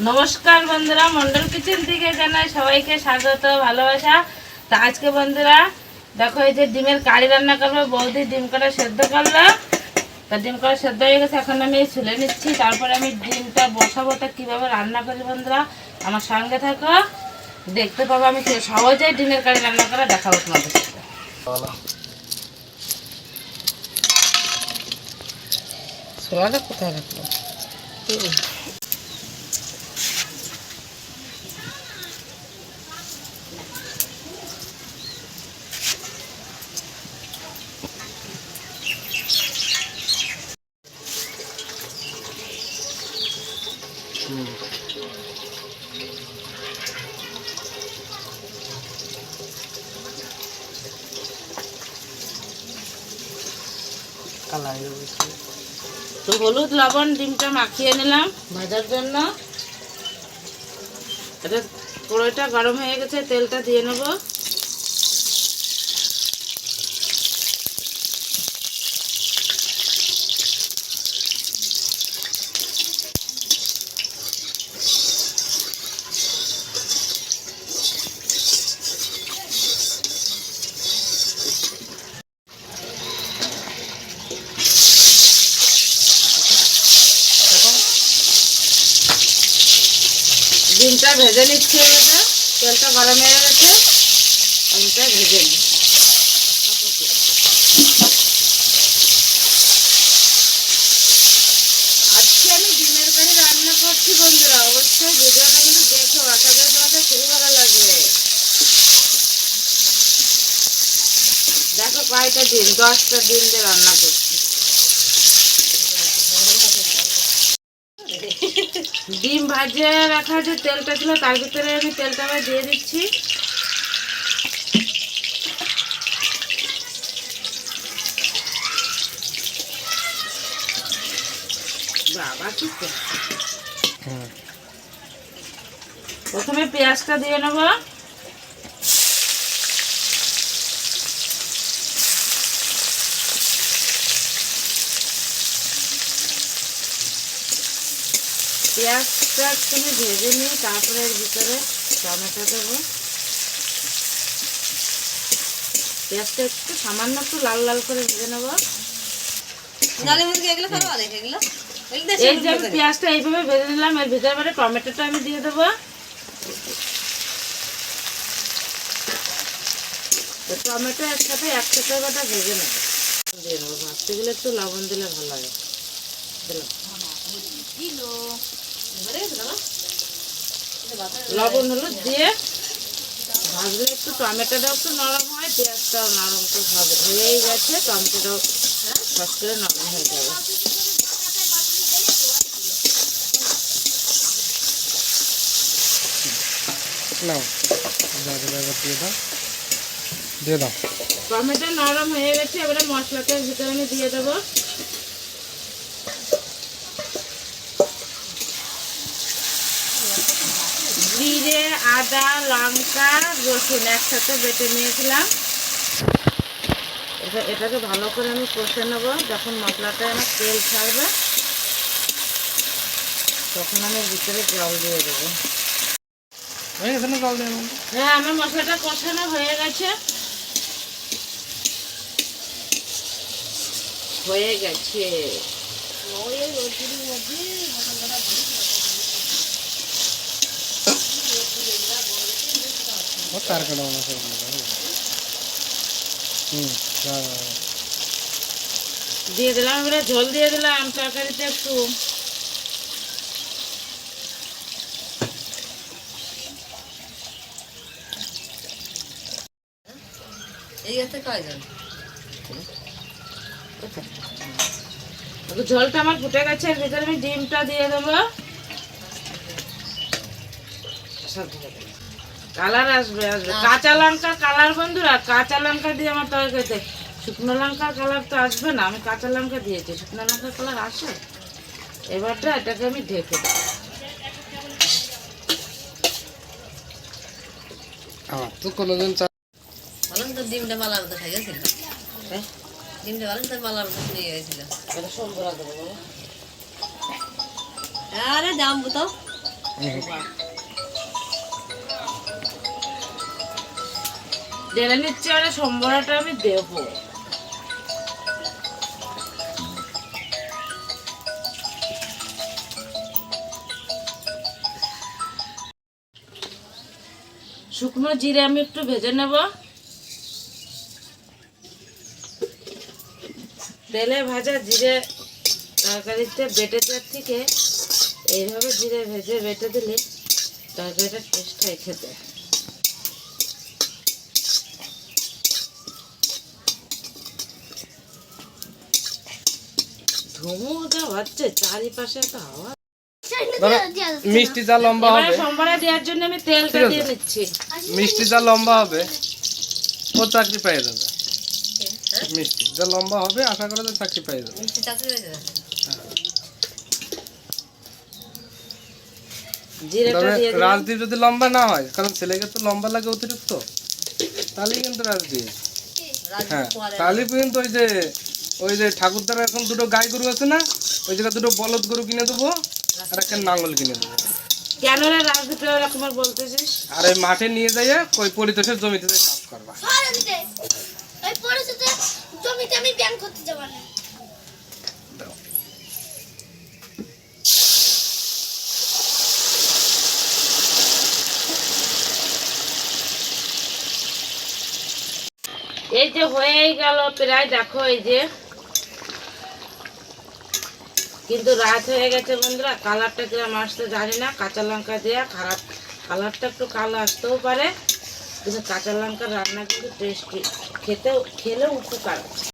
নমস্কার বন্ধুরা মন্ডল কিচেন থেকে জানাই সবাইকে স্বাগত ভালোবাসা। তা আজকে বন্ধুরা দেখো এই যে ডিমের কারি রান্না করব বৌদি ডিম কটা সেদ্ধ করল। তা ডিম কটা সেদ্ধ হয়ে গেছে এখন আমি ছুলে নিচ্ছি তারপরে আমি ডিমটা বসাবো তা কীভাবে রান্না করি বন্ধুরা আমার সঙ্গে থাকো। দেখতে পাবো আমি সহজে ডিমের কারি রান্না করা দেখাবো তোমাদের ছোলাটা কোথায় রাখব? তো হলুদ লবণ ডিমটা মাখিয়ে নিলাম ভাজার জন্য। এটা কড়াইটা গরম হয়ে গেছে, তেলটা দিয়ে নেব। ডিমটা ভেজে নিচ্ছি এবারে তেলটা গরম হয়ে গেছে। ডিমটা ভেজে নিই আজকে আমি ডিমের রান্না করছি বন্ধুরা। অবশ্যই কিন্তু দেখো আশা করি খুবই ভালো লাগবে। দেখো কয়টা ডিম, দশটা ডিম দিয়ে রান্না করছি। ডিম ভাজে রাখা যে তেলটা ছিল তার ভিতরে আমি তেলটা আবার দিয়ে দিচ্ছি। বাবা কি। প্রথমে পেঁয়াজটা দিয়ে নেব। পেঁয়াজটা একটু ভেজে নিয়ে তারপরে এর ভিতরে টমেটো দেবো। পেঁয়াজটা একটু সামান্য একটু লাল লাল করে ভেজে নেব। এই যে আমি পেঁয়াজটা এইভাবে ভেজে নিলাম এর ভিতরে টমেটোটা আমি দিয়ে দেবো। তো টমেটো একসাথে একসাথে বাটা ভেজে নেব। দিয়ে ভাজতে গেলে একটু লবণ দিলে ভালো লাগে দিলাম লবণ হলো দিয়ে ভাজলে একটু টমেটোটাও একটু নরম হয় পেঁয়াজটাও নরম তো হবে হয়েই গেছে টমেটোটাও সস করে নরম হয়ে যাবে। টমেটো নরম হয়ে গেছে এবারে মশলাটা ভিতরে আমি দিয়ে দেবো। জিরে আদা লঙ্কা রসুন একসাথে বেটে নিয়েছিলাম। এটা এটাকে ভালো করে আমি কষে নেব যখন মশলাটা আমার তেল ছাড়বে তখন আমি ভিতরে জল দিয়ে দেবো। হয়ে গেছে না জল দিয়ে হ্যাঁ আমার মশলাটা কষানো হয়ে গেছে। হয়ে গেছে। হুম দাও, দাও, দাও। দিয়ে দিলাম এবারে ঝোল দিয়ে দিলাম তরকারিতে একটু। এই আছে কয়জন একটু ঝোলটা আমার ফুটে গেছে এর ভিতরে আমি ডিমটা দিয়ে দেবো। কালার আসবে আসবে। কাঁচা লঙ্কা কালার বন্ধুরা কাঁচা লঙ্কা দিয়ে আমার তরকারিতে শুকনো লঙ্কার কালার তো আসবে না আমি কাঁচা লঙ্কা দিয়েছি শুকনো লঙ্কার কালার আসে? এবারটা এটাকে আমি ঢেকে দেবো। তো কোনোদিন বলেন তো ডিমটা মালার মতো গেছিল? হ্যাঁ? ডিমটা বলেন তো মালার নিয়ে গেছিল। এটা সম্বরা আরে জামবো তো জেনে নিচ্ছে মানে সম্বরটা আমি দেবো। শুকনো জিরে আমি একটু ভেজে নেব। তেলে ভাজা জিরে তরকারিতে বেটে দেওয়ার থেকে এইভাবে জিরে ভেজে বেটে দিলে তরকারিটা টেস্ট হয় খেতে। হচ্ছে চারিপাশে হাওয়া। মিষ্টি যা লম্বা হবে। সম্বরা দেওয়ার জন্য আমি তেলটা দিয়ে নিচ্ছি। মিষ্টি যা লম্বা হবে ও চাকরি পেয়ে যাবে। মিষ্টি যা লম্বা হবে আশা করা যায় চাকরি পেয়ে যাবে। মিষ্টি চাকরি হয়ে যাবে। জিরেটা তবে দিয়ে দিলাম। রাজদীপ যদি লম্বা না হয় কারণ ছেলেকে তো লম্বা লাগে অতিরিক্ত তাহলেই কিন্তু রাজদীপ। হ্যাঁ তাহলে কিন্তু ওই যে ওই যে ঠাকুরদার এখন দুটো গাই গরু আছে না ওই জায়গায় দুটো বলদ গরু কিনে দেবো আর একটা নাঙ্গল কিনে দেবো। কেন রে রাজদীপে বলতেছিস? আর মাঠে নিয়ে যাইয়ে ওই পরিতোষের জমিতে চাষ করবা। ওই পরিস্থিতি জমিতে আমি ব্যায়াম করতে যাব না। এই যে হয়েই গেল প্রায় দেখো এই যে কিন্তু রাত হয়ে গেছে বন্ধুরা, কালারটা কিরম আসতে জানি না, কাঁচা লঙ্কা দেওয়া খারাপ, কালারটা একটু কালো আসতেও পারে, কিন্তু কাঁচা লঙ্কার রান্না কিন্তু টেস্টি খেতেও খেলেও উপকার।